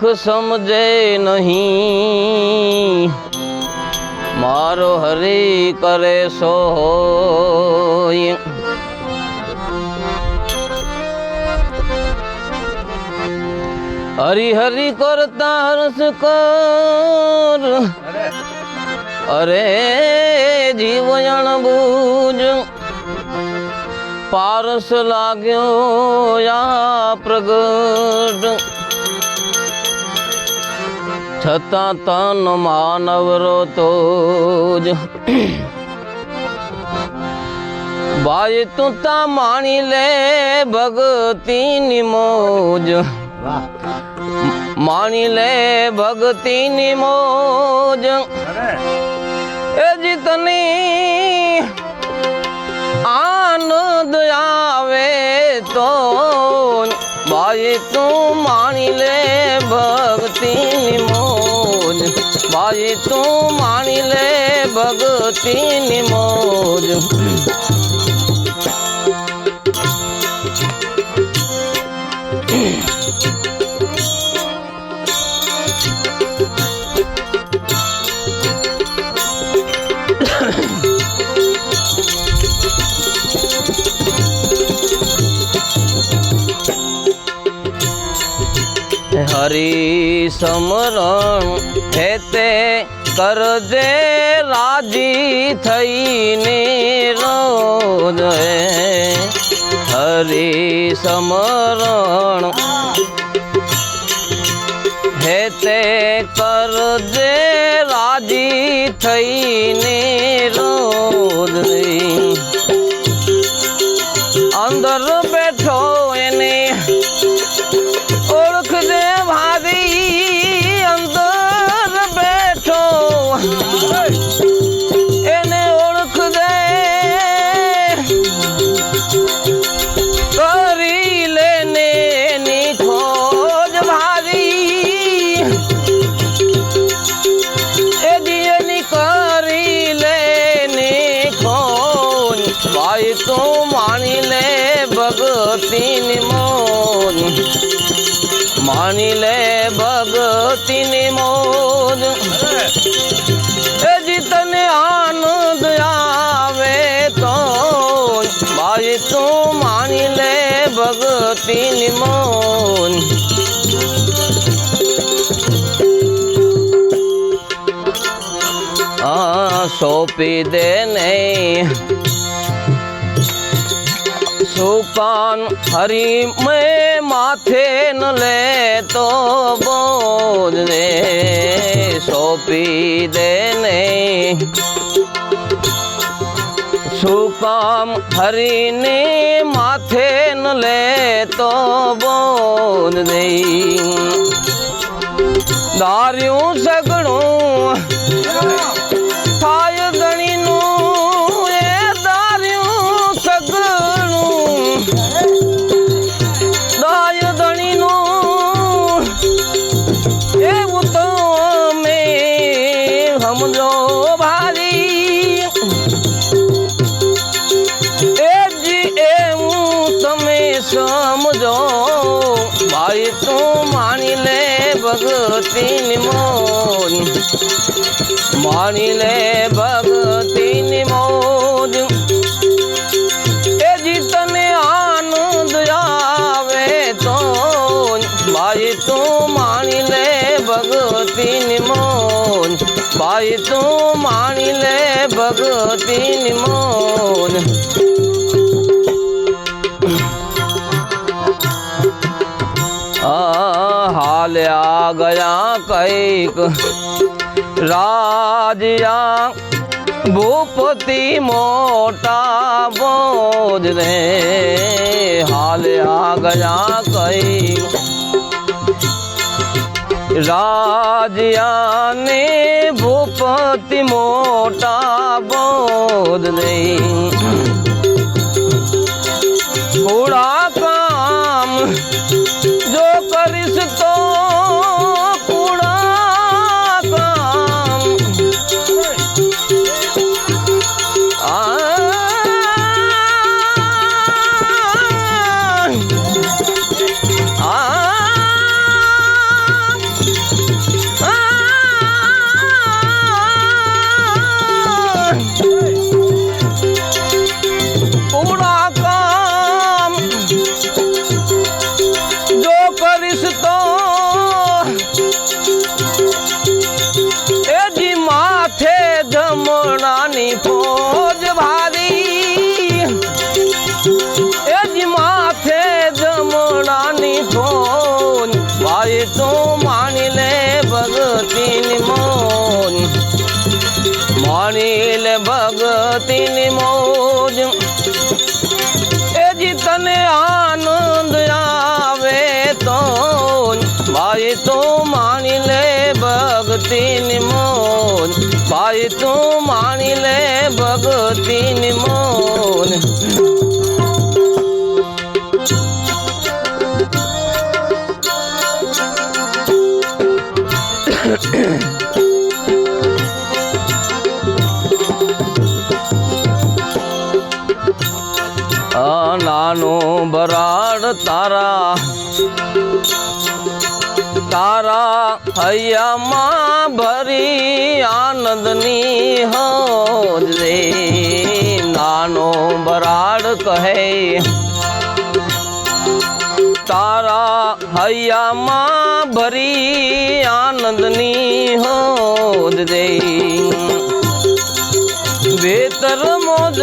દુઃખ સમજે નહીં. મારો હરી કરે સોય. હરી હરી કરતા હર્ષ કર. અરે જીવયણ બુજ. પારસ લાગ્યો યા પ્રગટ. છતાં તન માનવરો તો જ. ભાઈ તું તા માણી લે ભગતીની મોજ. માણી લે ભગતીની મોજ. એ જીતની આનંદ આવે તો. ભાઈ તું માણી લે મોજ ભાઈ તું માણી લે ભક્તિની મોજ. હરી સમરણ હેતે કરજે રાજી થઈને રોજ હરી સમરણ હેતે કરજે રાજી થઈને રોજ માણી લે ભગતીની મોજ. એ જીતને આનંદ આવે તો ભાઈ તું માની લે ભગતીની મોજ. સોંપી દે નહીં. સુકાન હરી મેં માથે ન લે તો બોજ રે સોંપી દે ને સુકામ હરીને માથે ન લે તો બોજ દે દાર્યું સગણું માણી લે ભગતીની મોજ. એ જીતને આનંદ આવે તો ભાઈ તું માણી લે ભગતીની મોજ. ભાઈ તું માણી લે ભગતીની મોજ હાલ્યા ગયા કંઈક. રાજ્યા ભૂપતિ મોટા બોજ રે હાલ્યા ગયા કઈ. રાજ્યાને ભૂપતિ મોટા બોજ રે થોડા મોજ આ નાનું બરાડ તારા તારા હૈયામાં ભરી આનંદની હોજ રે. કહે તારા હૈયામાં ભરી આનંદની હોદ દે વેતર મોજ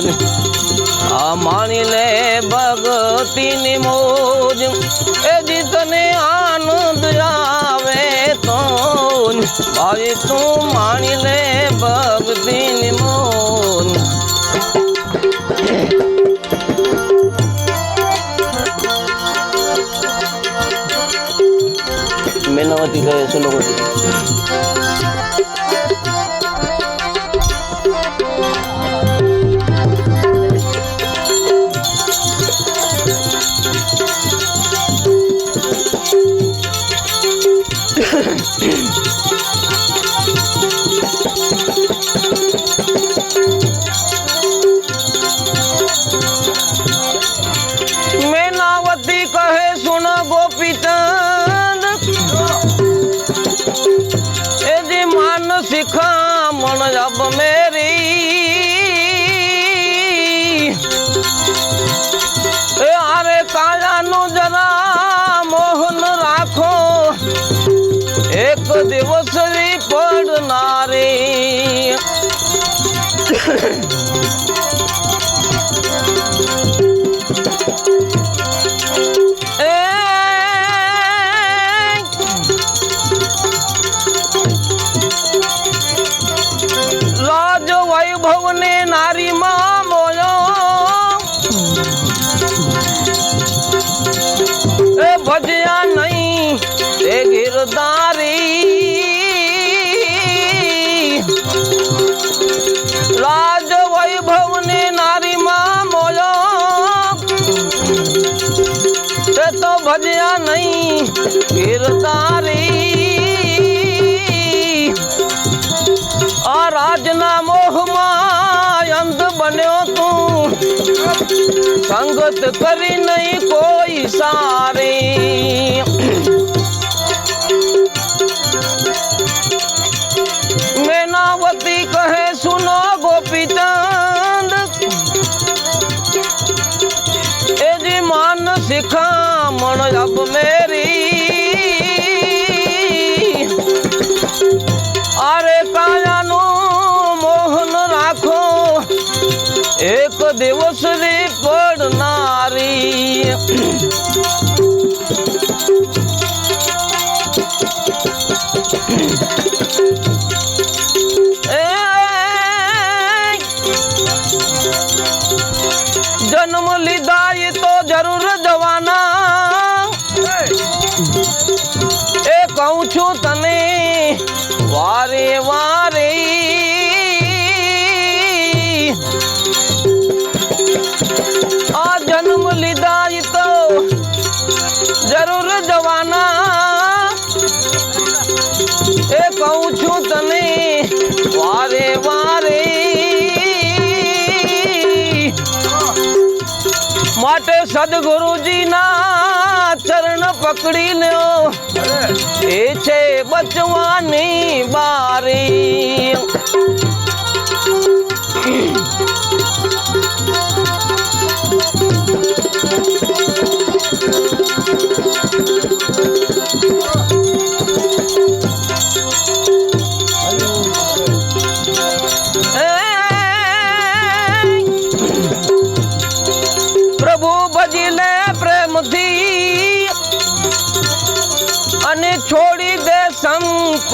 મોજ. આ માણી લે ભક્તિની મોજ. એ જીતને આનંદ આવે તો ભાઈ, તું માણી લે ભક્તિની મોજ. મેનાવતી કહે મેનાવતી વૈભવ ને નારી માં મોયો. એ ભજ્યા નહીં, એ ગિરધારી. રાજ વૈભવ ને નારી માં મોયો. તે તો ભજ્યા નહીં, ગિરધારી. રાજના મોહમાં અંધ બન્યો તું. સંગત કરી નહીં કોઈ સારી. મેનાવતી કહે, સુનો ગોપીચંદ. એ જી માન શિખામણ અબ મેરી એક દિવસની પડનારી એ સદગુરુજીના ચરણ પકડી લ્યો એ છે બચવાની બાર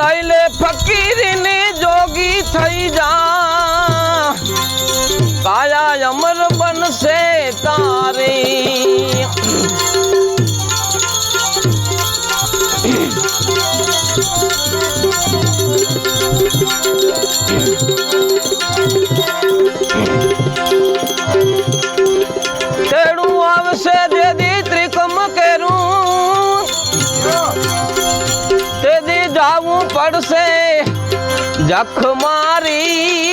લઈ લે ફકીરને જોગી થઈ જા. કાયા અમર બનશે તારી. જખ મારી.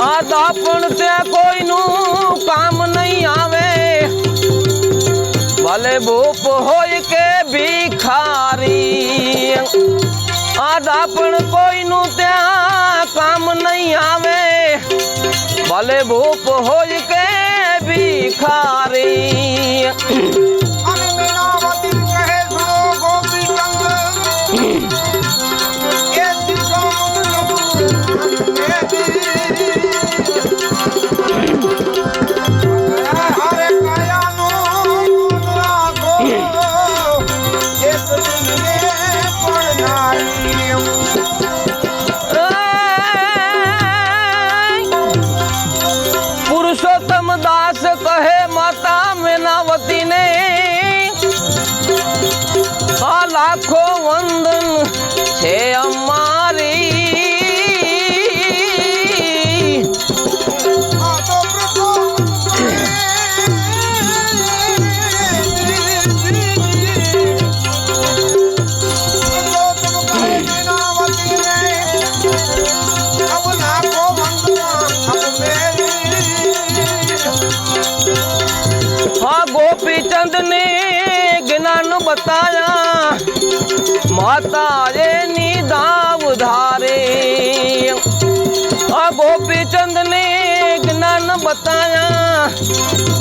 આ પણ તે કોઈનું કામ ભલે ભૂપ હોય કે ભિખારી. આધા પણ કોઈનું ત્યાં કામ નહીં આવે. ભલે ભૂપ હોય કે ભિખારી.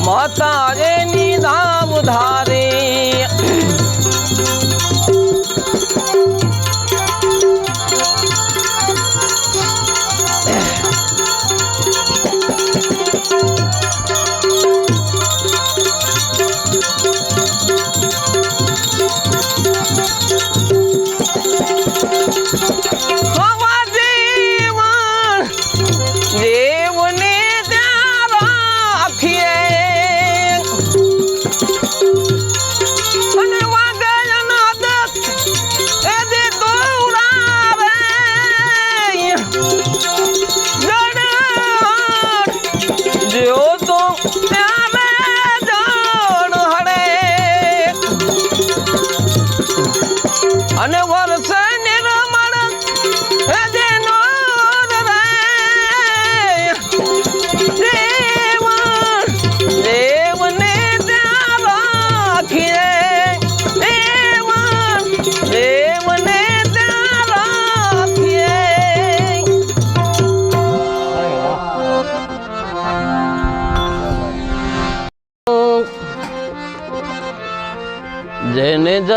મતારે ની ધામ ધારે.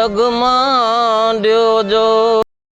જગમાં દ્યો જો